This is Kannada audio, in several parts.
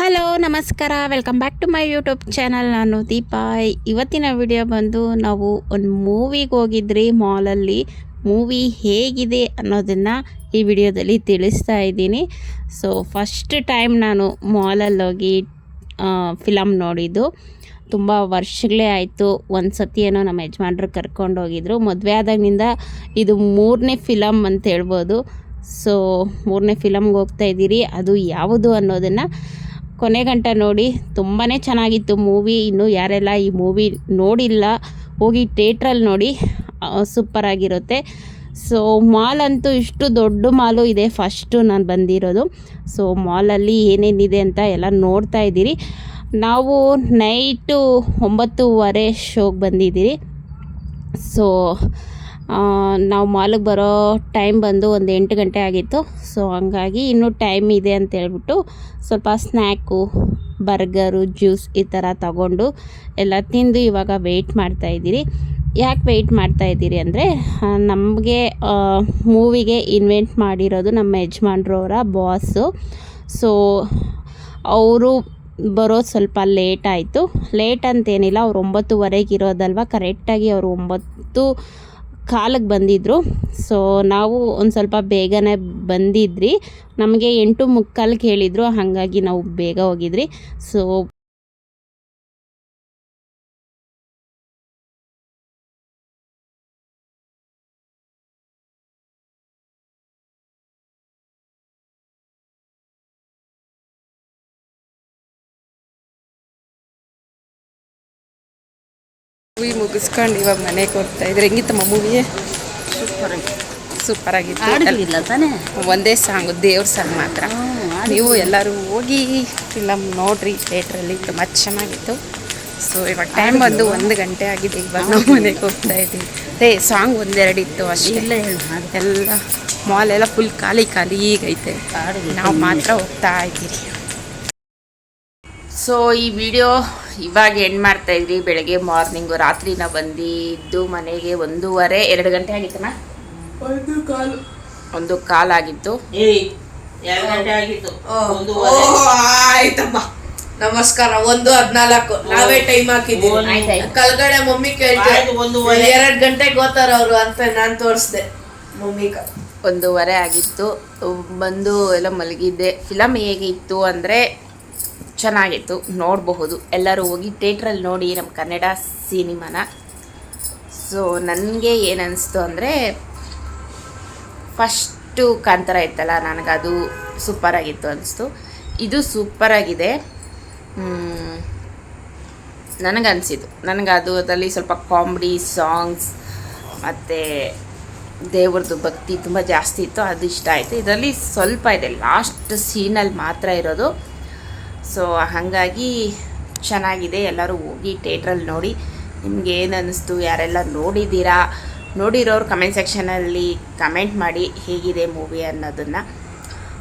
ಹಲೋ, ನಮಸ್ಕಾರ. Welcome back to my YouTube channel ನಾನು ದೀಪಾ. ಇವತ್ತಿನ ವಿಡಿಯೋ ಬಂದು ನಾವು ಒಂದು ಮೂವಿಗೆ ಹೋಗಿದ್ರಿ ಮಾಲಲ್ಲಿ ಮೂವಿ ಹೇಗಿದೆ ಅನ್ನೋದನ್ನು ಈ ವಿಡಿಯೋದಲ್ಲಿ ತಿಳಿಸ್ತಾ ಇದ್ದೀನಿ. ಸೊ ಫಸ್ಟ್ ಟೈಮ್ ನಾನು ಮಾಲಲ್ಲಿ ಹೋಗಿ ಫಿಲಮ್ ನೋಡಿದ್ದು. ತುಂಬ ವರ್ಷಗಳೇ ಆಯಿತು. ಒಂದು ಸತಿ ಏನೋ ನಮ್ಮ ಯಜಮಾನ್ರು ಕರ್ಕೊಂಡು ಹೋಗಿದ್ರು. ಮದುವೆ ಆದಾಗಿನಿಂದ ಇದು ಮೂರನೇ ಫಿಲಮ್ ಅಂತ ಹೇಳ್ಬೋದು. ಸೊ ಮೂರನೇ ಫಿಲಮ್ಗೆ ಹೋಗ್ತಾ ಇದ್ದೀರಿ. ಅದು ಯಾವುದು ಅನ್ನೋದನ್ನು ಕೊನೆ ಗಂಟ ನೋಡಿ ತುಂಬಾ ಚೆನ್ನಾಗಿತ್ತು ಮೂವಿ. ಇನ್ನು ಯಾರೆಲ್ಲ ಈ ಮೂವಿ ನೋಡಿಲ್ಲ, ಹೋಗಿ ಥಿಯೇಟ್ರಲ್ಲಿ ನೋಡಿ ಸೂಪರಾಗಿರುತ್ತೆ ಸೊ ಮಾಲ್ ಅಂತೂ ಇಷ್ಟು ದೊಡ್ಡ ಮಾಲು ಇದೆ ಫಸ್ಟು ನಾನು ಬಂದಿರೋದು. ಸೊ ಮಾಲಲ್ಲಿ ಏನೇನಿದೆ ಅಂತ ಎಲ್ಲ ನೋಡ್ತಾ ಇದ್ದೀರಿ. ನಾವು ನೈಟು ಒಂಬತ್ತುವರೆ ಶೋಗೆ ಬಂದಿದ್ದೀರಿ. ಸೊ ನಾವು ಮಾಲಿಗೆ ಬರೋ ಟೈಮ್ ಬಂದು ಒಂದು ಎಂಟು ಗಂಟೆ ಆಗಿತ್ತು. ಸೊ ಹಂಗಾಗಿ ಇನ್ನೂ ಟೈಮ್ ಇದೆ ಅಂತ ಹೇಳ್ಬಿಟ್ಟು ಸ್ವಲ್ಪ ಸ್ನ್ಯಾಕು ಬರ್ಗರು ಜ್ಯೂಸ್ ಈ ಥರ ತಗೊಂಡು ಎಲ್ಲ ತಿಂದು ಇವಾಗ ವೆಯ್ಟ್ ಮಾಡ್ತಾಯಿದ್ದೀರಿ ಯಾಕೆ ವೆಯ್ಟ್ ಮಾಡ್ತಾ ಇದ್ದೀರಿ ಅಂದರೆ ನಮಗೆ ಮೂವಿಗೆ ಇನ್ವೆಂಟ್ ಮಾಡಿರೋದು ನಮ್ಮ ಯಜಮಾನ್ರವರ ಬಾಸು ಸೊ ಅವರು ಬರೋದು ಸ್ವಲ್ಪ ಲೇಟ್ ಆಯಿತು. ಲೇಟ್ ಅಂತೇನಿಲ್ಲ, ಅವ್ರು ಒಂಬತ್ತುವರೆಗೆ ಇರೋದಲ್ವ? ಕರೆಕ್ಟಾಗಿ ಅವರು ಒಂಬತ್ತು ಕಾಲಕ್ಕೆ ಬಂದಿದ್ದರು ಸೊ ನಾವು ಒಂದು ಸ್ವಲ್ಪ ಬೇಗನೆ ಬಂದಿದ್ರಿ. ನಮಗೆ ಎಂಟು ಮುಕ್ಕಾಲಿಗೆ ಹೇಳಿದರು, ಹಾಗಾಗಿ ನಾವು ಬೇಗ ಹೋಗಿದ್ರಿ. ಸೊ ಮೂವಿ ಮುಗಿಸ್ಕೊಂಡು ಇವಾಗ ಮನೆಗೆ ಹೋಗ್ತಾ ಇದ್ರೆ. ಹೆಂಗಿತ್ತಮ್ಮ ಮೂವಿ ಸೂಪರ್ ಆಗಿತ್ತು. ಒಂದೇ ಸಾಂಗ್ ದೇವ್ರ ಸಾಂಗ್ ಮಾತ್ರ. ನೀವು ಎಲ್ಲರೂ ಹೋಗಿ ಫಿಲಮ್ ನೋಡ್ರಿ ಥಿಯೇಟ್ರಲ್ಲಿ ತುಂಬ ಚೆನ್ನಾಗಿತ್ತು. ಸೊ ಇವಾಗ ಟೈಮ್ ಬಂದು ಒಂದು ಗಂಟೆ ಆಗಿದೆ. ಇವಾಗ ನಾವು ಮನೆಗೆ ಹೋಗ್ತಾ ಇದ್ದೀವಿ ಅದೇ ಸಾಂಗ್ ಒಂದೆರಡು ಇತ್ತು ಅಷ್ಟೆಲ್ಲ ಎಲ್ಲ ಮಾಲ್ ಎಲ್ಲ ಫುಲ್ ಖಾಲಿ ಖಾಲಿ ಈಗೈತೆ ನಾವು ಮಾತ್ರ ಹೋಗ್ತಾ ಇದ್ದೀರಿ ಸೊ ಈ ವಿಡಿಯೋ ಇವಾಗ ಎಂಡ್ ಮಾಡ್ತಾ ಇದ್ರಿ? ಬೆಳಗ್ಗೆ ಮಾರ್ನಿಂಗು ರಾತ್ರಿ ನಾವು ಬಂದಿದ್ದು ಮನೆಗೆ ಒಂದೂವರೆ ಎರಡು ಗಂಟೆ ಆಗಿತ್ತಮ್ಮ? ಒಂದು ಕಾಲು ಒಂದು ಎರಡು ಗಂಟೆ ಆಗಿತ್ತು. ಆಯ್ತಮ್ಮ. ನಮಸ್ಕಾರ ಒಂದು ಹದ್ನಾಲ್ಕು. ನಾವೇ ಟೈಮ್ ಹಾಕಿದ್ದೀವಿ. ಕಲ್ಗಡೆ ಮಮ್ಮಿ ಕೇಳ್ತಾರೆ ಎರಡು ಗಂಟೆಗೆ ಹೋತಾರ ಅವರು ಅಂತ ನಾನು ತೋರಿಸ್ದೆ ಮಮ್ಮಿಗ. ಒಂದೂವರೆ ಆಗಿತ್ತು. ಬಂದು ಎಲ್ಲ ಮಲಗಿದ್ದೆ. ಫಿಲಮ್ ಹೇಗಿತ್ತು ಅಂದರೆ ಚೆನ್ನಾಗಿತ್ತು, ನೋಡಬಹುದು. ಎಲ್ಲರೂ ಹೋಗಿ ಥಿಯೇಟ್ರಲ್ಲಿ ನೋಡಿ ನಮ್ಮ ಕನ್ನಡ ಸಿನಿಮಾನ. ಸೊ ನನಗೆ ಏನು ಅನಿಸ್ತು ಅಂದರೆ, ಫಸ್ಟು ಕಾಂತಾರ ಇತ್ತಲ್ಲ, ನನಗದು ಸೂಪರಾಗಿತ್ತು ಅನಿಸ್ತು. ಇದು ಸೂಪರಾಗಿದೆ. ನನಗನ್ಸಿದ್ದು. ನನಗೆ ಅದು ಅದರಲ್ಲಿ ಸ್ವಲ್ಪ ಕಾಮಿಡಿ, ಸಾಂಗ್ಸ್, ಮತ್ತು ದೇವ್ರದ್ದು ಭಕ್ತಿ ತುಂಬ ಜಾಸ್ತಿ ಇತ್ತು, ಅದು ಇಷ್ಟ ಆಯಿತು. ಇದರಲ್ಲಿ ಸ್ವಲ್ಪ ಇದೆ. ಲಾಸ್ಟ್ ಸೀನಲ್ಲಿ ಮಾತ್ರ ಇರೋದು. ಸೊ ಹಾಗಾಗಿ ಚೆನ್ನಾಗಿದೆ. ಎಲ್ಲರೂ ಹೋಗಿ ಥಿಯೇಟ್ರಲ್ಲಿ ನೋಡಿ. ನಿಮ್ಗೆ ಏನು ಅನ್ನಿಸ್ತು ಯಾರೆಲ್ಲ ನೋಡಿದ್ದೀರಾ? ನೋಡಿರೋರು ಕಮೆಂಟ್ ಸೆಕ್ಷನಲ್ಲಿ ಕಮೆಂಟ್ ಮಾಡಿ ಹೇಗಿದೆ ಮೂವಿ ಅನ್ನೋದನ್ನು.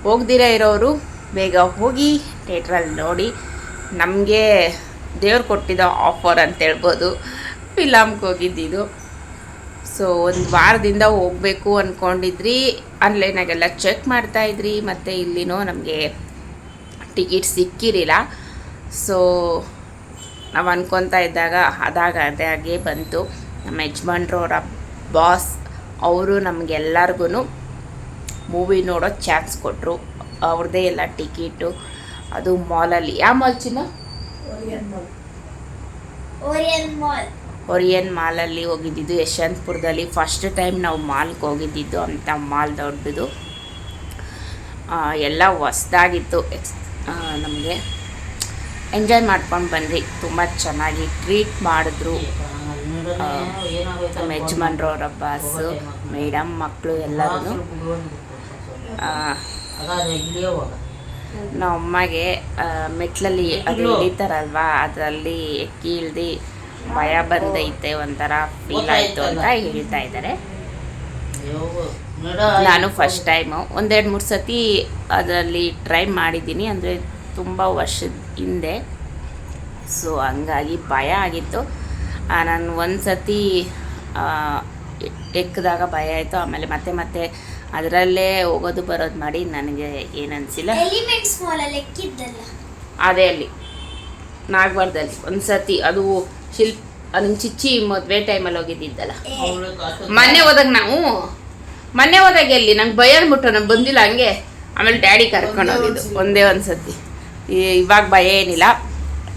ಹೋಗ್ದಿರ ಇರೋರು, ಬೇಗ ಹೋಗಿ ಥಿಯೇಟ್ರಲ್ಲಿ ನೋಡಿ. ನಮಗೆ ದೇವ್ರು ಕೊಟ್ಟಿದ್ದ ಆಫರ್ ಅಂತ ಹೇಳ್ಬೋದು. ಫಿಲಮ್ಗೆ ಹೋಗಿದ್ದಿದ್ದು ಸೊ ಒಂದು ವಾರದಿಂದ ಹೋಗಬೇಕು ಅಂದ್ಕೊಂಡಿದ್ರಿ ಆನ್ಲೈನಾಗೆಲ್ಲ ಚೆಕ್ ಮಾಡ್ತಾಯಿದ್ರಿ ಮತ್ತು ಇಲ್ಲಿನೂ ನಮಗೆ ಟಿಕೆಟ್ ಸಿಕ್ಕಿರಲಿಲ್ಲ. ಸೊ ನಾವು ಅನ್ಕೊತಾ ಇದ್ದಾಗ ಅದಾಗ ಅದಾಗೆ ಬಂತು. ನಮ್ಮ ಯಜಮಾನ್ರವರ ಬಾಸ್ ಅವರು ನಮಗೆಲ್ಲರಿಗೂ ಮೂವಿ ನೋಡೋ ಚಾನ್ಸ್ ಕೊಟ್ಟರು ಅವ್ರದ್ದೇ ಎಲ್ಲ ಟಿಕೆಟು ಅದು ಮಾಲಲ್ಲಿ ಯಾವ ಮಾಲ್ ಚಿನ್ನ? ಒರಿಯನ್ ಮಾಲಲ್ಲಿ ಹೋಗಿದ್ದಿದ್ದು ಯಶವಂತಪುರದಲ್ಲಿ. ಫಸ್ಟ್ ಟೈಮ್ ನಾವು ಮಾಲ್ಗೆ ಹೋಗಿದ್ದಿದ್ದು ಅಂತ ಮಾಲ್ ದೊಡ್ಡದು. ಎಲ್ಲ ಹೊಸ್ದಾಗಿತ್ತು. ಎಕ್ಸ್ ನಮಗೆ ಎಂಜಾಯ್ ಮಾಡ್ಕೊಂಡು ಬಂದ್ವಿ. ತುಂಬ ಚೆನ್ನಾಗಿ ಟ್ರೀಟ್ ಮಾಡಿದ್ರು. ನಮ್ಮ ಯಜಮಾನ್ರವ್ರ ಬಾಸು ಮೇಡಮ್ ಮಕ್ಕಳು ಎಲ್ಲರೂ ನಮ್ಮ ಅಮ್ಮಗೆ ಮೆಟ್ಲಲ್ಲಿ ಅದು ಇಳಿತಾರಲ್ವಾ ಅದರಲ್ಲಿ ಎಕ್ಕಿ ಇಳ್ದು ಭಯ ಬಂದೈತೆ ಒಂಥರ ಫೀಲ್ ಆಯಿತು ಅಂತ ಹೇಳ್ತಾ ಇದ್ದಾರೆ. ನಾನು ಫಸ್ಟ್ ಟೈಮು ಒಂದೆರಡು ಮೂರು ಸತಿ ಅದರಲ್ಲಿ ಟ್ರೈ ಮಾಡಿದ್ದೀನಿ. ಅಂದರೆ ತುಂಬ ವರ್ಷದ ಹಿಂದೆ. ಸೊ ಹಂಗಾಗಿ ಭಯ ಆಗಿತ್ತು. ನಾನು ಒಂದು ಸತಿ ಎಕ್ಕಿದಾಗ ಭಯ ಆಯಿತು. ಆಮೇಲೆ ಮತ್ತೆ ಮತ್ತೆ ಅದರಲ್ಲೇ ಹೋಗೋದು ಬರೋದು ಮಾಡಿ ನನಗೆ ಏನನ್ಸಿಲ್ಲ ಅದೇ ಅಲ್ಲಿ ನಾಗವಾರದಲ್ಲಿ. ಒಂದು ಸತಿ ಅದು ಶಿಲ್ಪ ಅದನ್ನ ಚಿಚ್ಚಿ ಮದುವೆ ಟೈಮಲ್ಲಿ ಹೋಗಿದ್ದಿದ್ದಲ್ಲ. ಮೊನ್ನೆ ಹೋದಾಗ ನಾವು ಮೊನ್ನೆ ಹೋದಾಗ ಎಲ್ಲಿ? ನಂಗೆ ಭಯ ಅಂದ್ಬಿಟ್ಟು ನಂಗೆ ಬಂದಿಲ್ಲ ಹಂಗೆ. ಆಮೇಲೆ ಡ್ಯಾಡಿ ಕರ್ಕೊಂಡು ಹೋಗಿದ್ದು. ಒಂದೇ ಒಂದು ಸತಿ ಇವಾಗ ಭಯ ಏನಿಲ್ಲ.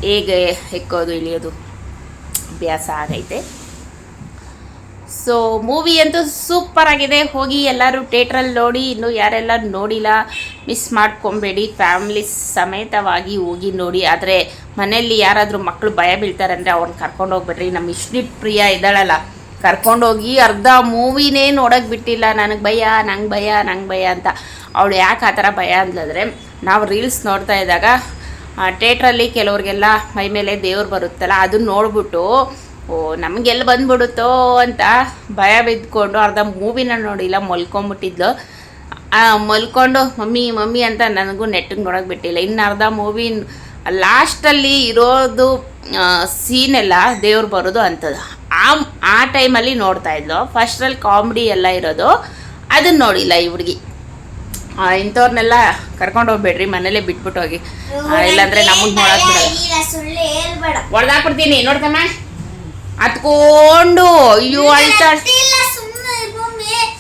ಹೇಗೆ ಹೆಕ್ಕೋದು ಇಳಿಯೋದು? ಅಭ್ಯಾಸ ಆಗೈತೆ. ಸೊ ಮೂವಿ ಅಂತೂ ಸೂಪರ್ ಆಗಿದೆ. ಹೋಗಿ ಎಲ್ಲರೂ ಥಿಯೇಟ್ರಲ್ಲಿ ನೋಡಿ ಇನ್ನು ಯಾರೆಲ್ಲ ನೋಡಿಲ್ಲ ಮಿಸ್ ಮಾಡ್ಕೊಬೇಡಿ. ಫ್ಯಾಮ್ಲಿ ಸಮೇತವಾಗಿ ಹೋಗಿ ನೋಡಿ. ಆದರೆ ಮನೆಯಲ್ಲಿ ಯಾರಾದರೂ ಮಕ್ಕಳು ಭಯ ಬೀಳ್ತಾರೆ ಅಂದರೆ ಅವ್ರನ್ನ ಕರ್ಕೊಂಡು ಹೋಗ್ಬೇಡ್ರಿ. ನಮ್ಮ ಇಷ್ಟಿಟ್ ಪ್ರಿಯ ಇದ್ದಾಳಲ್ಲ. ಕರ್ಕೊಂಡೋಗಿ ಅರ್ಧ ಮೂವಿನೇ ನೋಡೋಕೆ ಬಿಟ್ಟಿಲ್ಲ. ನನಗೆ ಭಯ, ನಂಗೆ ಭಯ ನಂಗೆ ಭಯ ಅಂತ. ಅವಳು ಯಾಕೆ ಆ ಥರ ಭಯ ಅಂತಂದರೆ ನಾವು ರೀಲ್ಸ್ ನೋಡ್ತಾ ಇದ್ದಾಗ ಥಿಯೇಟ್ರಲ್ಲಿ ಕೆಲವ್ರಿಗೆಲ್ಲ ಮೈ ಮೇಲೆ ದೇವ್ರು ಬರುತ್ತಲ್ಲ ಅದನ್ನ ನೋಡ್ಬಿಟ್ಟು, ಓ ನಮಗೆಲ್ಲಿ ಬಂದ್ಬಿಡುತ್ತೋ ಅಂತ ಭಯ ಬಿದ್ದುಕೊಂಡು ಅರ್ಧ ಮೂವಿನ ನೋಡಿಲ್ಲ ಮಲ್ಕೊಂಬಿಟ್ಟಿದ್ಲು. ಮಲ್ಕೊಂಡು, ಮಮ್ಮಿ ಮಮ್ಮಿ ಅಂತ ನನಗೂ ನೆಟ್ಟಿಗೆ ನೋಡೋಕೆ ಬಿಟ್ಟಿಲ್ಲ. ಇನ್ನು ಅರ್ಧ ಮೂವಿ, ಲಾಸ್ಟಲ್ಲಿ ಇರೋದು ಸೀನೆಲ್ಲ ದೇವ್ರು ಬರೋದು ಅಂಥದ್ದು. ಆ ಆ ಟೈಮಲ್ಲಿ ನೋಡ್ತಾ ಇದ್ಲು. ಫಸ್ಟ್ರಲ್ಲಿ ಕಾಮಿಡಿ ಎಲ್ಲ ಇರೋದು. ಅದನ್ನ ನೋಡಿಲ್ಲ ಈ ಹುಡುಗಿ. ಇಂಥವ್ರನ್ನೆಲ್ಲ ಕರ್ಕೊಂಡು ಹೋಗ್ಬೇಡ್ರಿ ಮನೇಲೆ ಬಿಟ್ಬಿಟ್ಟು ಹೋಗಿ. ಇಲ್ಲಾಂದ್ರೆ ನಮಗೆ ನೋಡಕ್ ಬಿಡಲ್ಲ. ಹೊಡೆದಾಕ್ಬಿಡ್ತೀನಿ ನೋಡ್ತಮ್ಮ ಹತ್ಕೊಂಡು. ಅಯ್ಯೋ ಅಳ್ತಾಳ್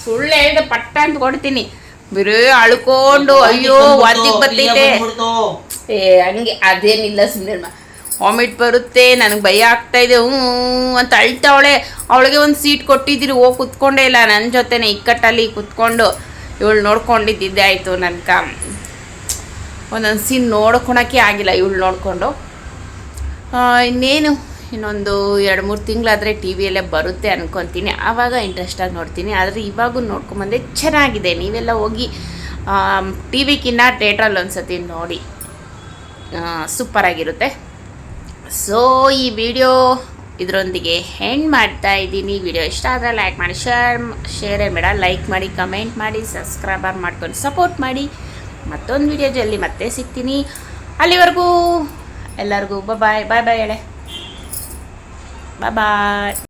ಸುಳ್ಳು ಹೇಳ್ದೆ ಪಟ್ಟ ಅಂತ ಕೊಡ್ತೀನಿ. ಬರೀ ಅಳ್ಕೊಂಡು. ಅಯ್ಯೋ ವಾಂತಿಗೆ ಬರ್ತೈತೆ ಏ ಹಂಗೆ ಅದೇನಿಲ್ಲ ಸುಮ್ಮನೆ ವಾಮಿಟ್ ಬರುತ್ತೆ, ನನಗೆ ಭಯ ಆಗ್ತಾ ಇದೆ ಹ್ಞೂ ಅಂತ ಅಳ್ತಾವಳೆ ಅವಳಿಗೆ ಒಂದು ಸೀಟ್ ಕೊಟ್ಟಿದ್ದೀರಿ, ಹೋಗಿ ಕುತ್ಕೊಂಡೇ ಇಲ್ಲ. ನನ್ನ ಜೊತೆನೆ ಇಕ್ಕಟ್ಟಲ್ಲಿ ಕುತ್ಕೊಂಡು ಇವಳು ನೋಡ್ಕೊಂಡಿದ್ದಿದ್ದೆ ಆಯಿತು ನನ್ಗೆ ಒಂದೊಂದು ಸೀನ್ ನೋಡ್ಕೊಳಕ್ಕೆ ಆಗಿಲ್ಲ ಇವಳು ನೋಡಿಕೊಂಡು. ಇನ್ನೇನು? ಇನ್ನೊಂದು ಎರಡು, ಮೂರು ತಿಂಗಳಾದರೆ ಟಿ ವಿಯಲ್ಲೇ ಬರುತ್ತೆ ಅನ್ಕೊತೀನಿ. ಆವಾಗ ಇಂಟ್ರೆಸ್ಟಾಗಿ ನೋಡ್ತೀನಿ. ಆದರೆ ಇವಾಗೂ ನೋಡ್ಕೊಂಬಂದೆ ಚೆನ್ನಾಗಿದೆ. ನೀವೆಲ್ಲ ಹೋಗಿ ಟಿ ವಿಗಿನ್ನ ಥಿಯೇಟ್ರಲ್ಲಿ ಒಂದು ಸತಿ ನೋಡಿ. ಸೂಪರಾಗಿರುತ್ತೆ ಸೊ ಈ ವಿಡಿಯೋ ಇದರೊಂದಿಗೆ ಹೆಂಡ್ ಮಾಡ್ತಾ ಇದ್ದೀನಿ. ವಿಡಿಯೋ ಇಷ್ಟ ಆದರೆ ಲೈಕ್ ಮಾಡಿ ಶೇರ್ ಶೇರ್ ಬೇಡ. ಲೈಕ್ ಮಾಡಿ ಕಮೆಂಟ್ ಮಾಡಿ ಸಬ್ಸ್ಕ್ರೈಬರ್ ಮಾಡ್ಕೊಂಡು ಸಪೋರ್ಟ್ ಮಾಡಿ. ಮತ್ತೊಂದು ವಿಡಿಯೋ ಜಲ್ಲಿ ಮತ್ತೆ ಸಿಗ್ತೀನಿ. ಅಲ್ಲಿವರೆಗೂ ಎಲ್ಲರಿಗೂ ಬಾಯ್ ಬಾಯ್ ಬಾಯ್ ಹೇಳೆ. ಬಾಯ್ ಬಾಯ್